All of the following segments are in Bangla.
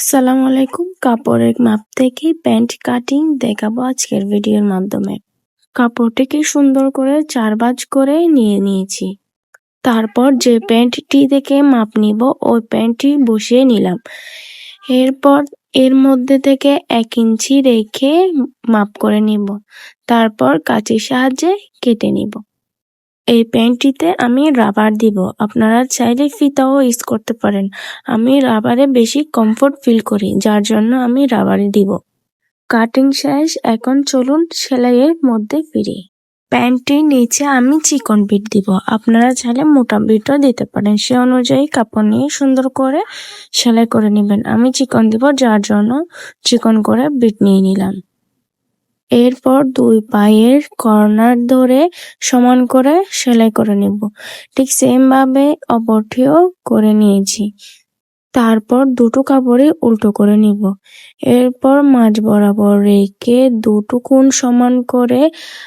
আসসালামু আলাইকুম। কাপড়ের মাপ থেকে প্যান্ট কাটিং দেখাবো আজকের ভিডিওর মাধ্যমে। কাপড়টিকে সুন্দর করে চার ভাঁজ করে নিয়ে নিয়েছি। তারপর যে প্যান্টটি থেকে মাপ নিব, ওই প্যান্টটি বসিয়ে নিলাম। এরপর এর মধ্যে থেকে এক ইঞ্চি রেখে মাপ করে নিব। তারপর কাঁচির সাহায্যে কেটে নিব। এই প্যান্টটিতে আমি রাবার দিব। আপনারা চাইলে ফিতাও ইউজ করতে পারেন। আমি রাবারে বেশি কমফোর্ট ফিল করি, যার জন্য আমি রাবারে দিব। কাটিং শেষ এখন চলুন সেলাইয়ের মধ্যে ফিরি। প্যান্টটির নিচে আমি চিকন বিট দিব। আপনারা চাইলে মোটা বিটও দিতে পারেন। সে অনুযায়ী কাপড় নিয়ে সুন্দর করে সেলাই করে নেবেন। আমি চিকন দিব, যার জন্য চিকন করে বিট নিয়ে নিলাম। এরপর দুই পায়ের কর্নার ধরে সমান করে সেলাই করে নেব। ঠিক সেম ভাবে অপরটিও করে নিয়েছি। তারপর দুটো কাপড়ে উল্টো করে নিব। এরপর মাঝ বরাবর রেখে দুটো কোণ সমান করে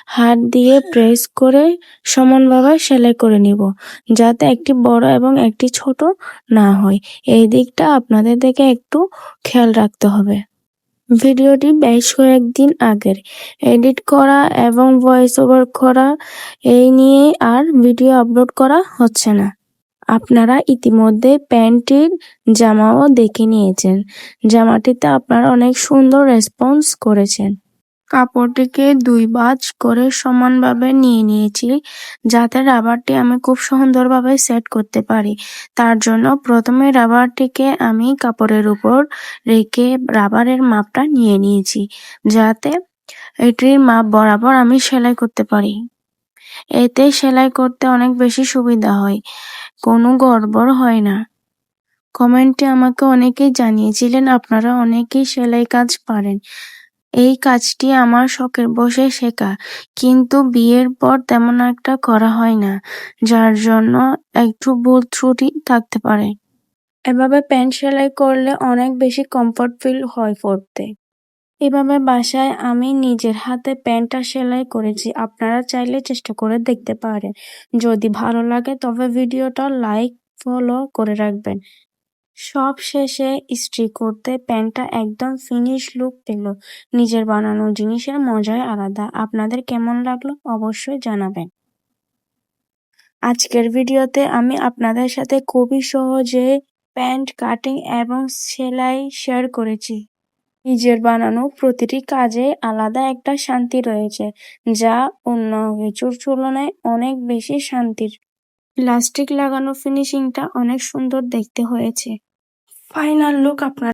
হাত দিয়ে প্রেস করে সমানভাবে সেলাই করে নিব, যাতে একটি বড় এবং একটি ছোট না হয়। এই দিকটা আপনাদের দেখে একটু খেয়াল রাখতে হবে। ভিডিওটি বেশ কয়েকদিন আগের। এডিট করা এবং ভয়েস ওভার করা এই নিয়ে আর ভিডিও আপলোড করা হচ্ছে না। আপনারা ইতিমধ্যে প্যান্টটির জামাও দেখে নিয়েছেন। জামাটিতে আপনারা অনেক সুন্দর রেসপন্স করেছেন। কাপড়টিকে দুই বাজ করে সমানভাবে নিয়ে নিয়েছি, যাতে রাবারটি আমি খুব সুন্দরভাবে সেট করতে পারি। তার জন্য প্রথমে রাবারটিকে আমি কাপড়ের উপর রেখে রাবারের মাপটা নিয়ে নিয়েছি, যাতে এটির মাপ বরাবর আমি সেলাই করতে পারি। এতে সেলাই করতে অনেক বেশি সুবিধা হয়, কোনো গড়বড় হয় না। কমেন্টে আমাকে অনেকেই জানিয়েছিলেন, আপনারা অনেকেই সেলাই কাজ পারেন। এই কাজটি আমার শখের বসে শেখা, কিন্তু বিয়ের পর তেমন একটা করা হয় না, যার জন্য একটু ভুল ত্রুটি থাকতে পারে। এভাবে প্যান্ট সেলাই করলে অনেক বেশি কমফর্ট ফিল হয় পরতে। এভাবে বাসায় আমি নিজের হাতে প্যান্টটা সেলাই করেছি, আপনারা চাইলে চেষ্টা করে দেখতে পারেন। যদি ভালো লাগে তবে ভিডিওটা লাইক ফলো করে রাখবেন। সব শেষে ইস্ত্রি করতে প্যান্টটা একদম ফিনিশ লুক পেল। নিজের বানানো জিনিসের মজাই আলাদা। আপনাদের কেমন লাগল অবশ্যই জানাবেন। আজকের ভিডিওতে আমি আপনাদের সাথে খুবই সহজে প্যান্ট কাটিং এবং সেলাই শেয়ার করেছি। নিজের বানানো প্রতিটি কাজে আলাদা একটা শান্তি রয়েছে, যা অন্য কিছুর তুলনায় অনেক বেশি শান্তির। প্লাস্টিক লাগানো ফিনিশিংটা অনেক সুন্দর দেখতে হয়েছে। ফাইনাল লুক আপনার